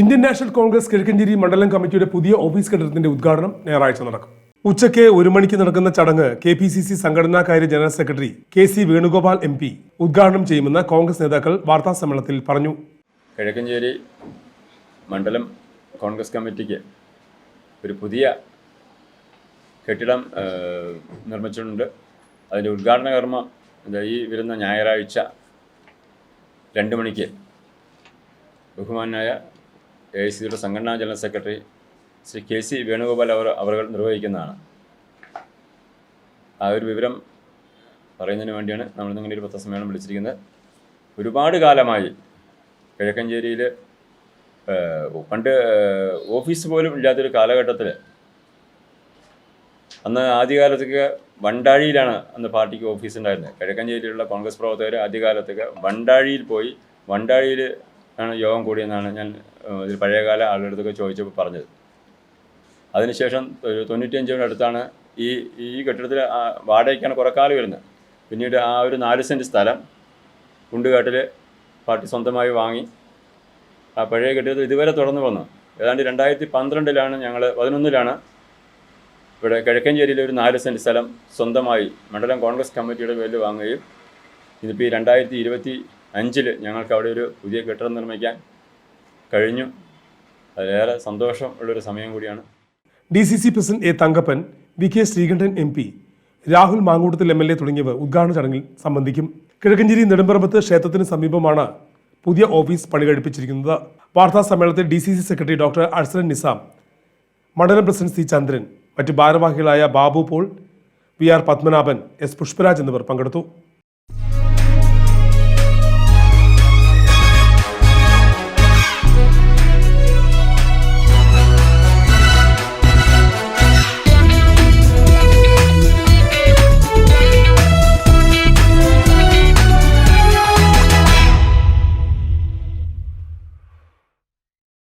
Indian national Congress Kizhakkanchery മണ്ഡലം കമ്മിറ്റിയുടെ പുതിയ ഓഫീസ് കെട്ടിടത്തിന്റെ ഉദ്ഘാടനം ഞായറാഴ്ച നടക്കും. ഉച്ചയ്ക്ക് ഒരു മണിക്ക് നടക്കുന്ന ചടങ്ങ് K P C C സംഘടനാകാര്യ general secretary K C Venugopal M P ഉദ്ഘാടനം ചെയ്യുമെന്ന് കോൺഗ്രസ് നേതാക്കൾ വാർത്താ സമ്മേളനത്തിൽ പറഞ്ഞു. കിഴക്കഞ്ചേരി മണ്ഡലം കോൺഗ്രസ് കമ്മിറ്റിക്ക് ഒരു പുതിയ കെട്ടിടം നിർമ്മിച്ചിട്ടുണ്ട്. അതിന്റെ ഉദ്ഘാടന കർമ്മം ഈ വരുന്ന ഞായറാഴ്ച രണ്ട് മണിക്ക് ബഹുമാനായ എ ഐ സിയുടെ സംഘടനാ general secretary Shri K C Venugopal അവർ അവർ നിർവഹിക്കുന്നതാണ്. ആ ഒരു വിവരം പറയുന്നതിന് വേണ്ടിയാണ് നമ്മൾ ഇങ്ങനെ ഒരു പത്രസമ്മേളനം വിളിച്ചിരിക്കുന്നത്. ഒരുപാട് കാലമായി കിഴക്കഞ്ചേരിയിൽ പണ്ട് ഓഫീസ് പോലും ഇല്ലാത്തൊരു കാലഘട്ടത്തിൽ അന്ന് ആദ്യകാലത്തൊക്കെ വണ്ടാഴിയിലാണ് അന്ന് പാർട്ടിക്ക് ഓഫീസ് ഉണ്ടായിരുന്നത്. കിഴക്കഞ്ചേരിയിലുള്ള കോൺഗ്രസ് പ്രവർത്തകർ ആദ്യകാലത്തൊക്കെ വണ്ടാഴിയിൽ പോയി വണ്ടാഴിയിൽ ആണ് യോഗം കൂടിയെന്നാണ് ഞാൻ ഇതിൽ പഴയകാല ആളുടെ അടുത്തൊക്കെ ചോദിച്ചപ്പോൾ പറഞ്ഞത്. അതിനുശേഷം തൊണ്ണൂറ്റിയഞ്ചിന്റെ അടുത്താണ് ഈ ഈ കെട്ടിടത്തിൽ വാടകയ്ക്കാണ് കുറേ കാലം വരുന്നത്. പിന്നീട് ആ ഒരു നാല് സെന്റ് സ്ഥലം കുണ്ടുകാട്ടിൽ പാർട്ടി സ്വന്തമായി വാങ്ങി ആ പഴയ കെട്ടിടത്തിൽ ഇതുവരെ തുടർന്ന് വന്നു. ഏതാണ്ട് രണ്ടായിരത്തി പന്ത്രണ്ടിലാണ് ഞങ്ങൾ പതിനൊന്നിലാണ് ഇവിടെ കിഴക്കഞ്ചേരിയിലെ ഒരു നാല് സെന്റ് സ്ഥലം സ്വന്തമായി മണ്ഡലം കോൺഗ്രസ് കമ്മിറ്റിയുടെ പേരിൽ വാങ്ങുകയും ഇതിപ്പോൾ ഈ രണ്ടായിരത്തി ഇരുപത്തി അഞ്ചിൽ ഞങ്ങൾക്ക് അവിടെ ഒരു പുതിയ കെട്ടിടം നിർമ്മിക്കാൻ കഴിഞ്ഞു. അതിലേറെ സന്തോഷം ഉള്ളൊരു സമയം കൂടിയാണ്. D C C president A Thankappan V K Sreekandan M P Rahul Mamkootathil M L A തുടങ്ങിയവർ ഉദ്ഘാടന ചടങ്ങിൽ സംബന്ധിക്കും. കിഴക്കഞ്ചേരി നെടുമ്പറമ്പത്ത് ക്ഷേത്രത്തിന് സമീപമാണ് പുതിയ ഓഫീസ് പണി കഴിപ്പിച്ചിരിക്കുന്നത് വാർത്താ സമ്മേളനത്തിൽ D C C secretary doctor Arsalan Nizam മണ്ഡലം പ്രസിഡന്റ് സി ചന്ദ്രൻ മറ്റ് ഭാരവാഹികളായ Babu Paul V R Padmanabhan S Pushparaj എന്നിവർ പങ്കെടുത്തു.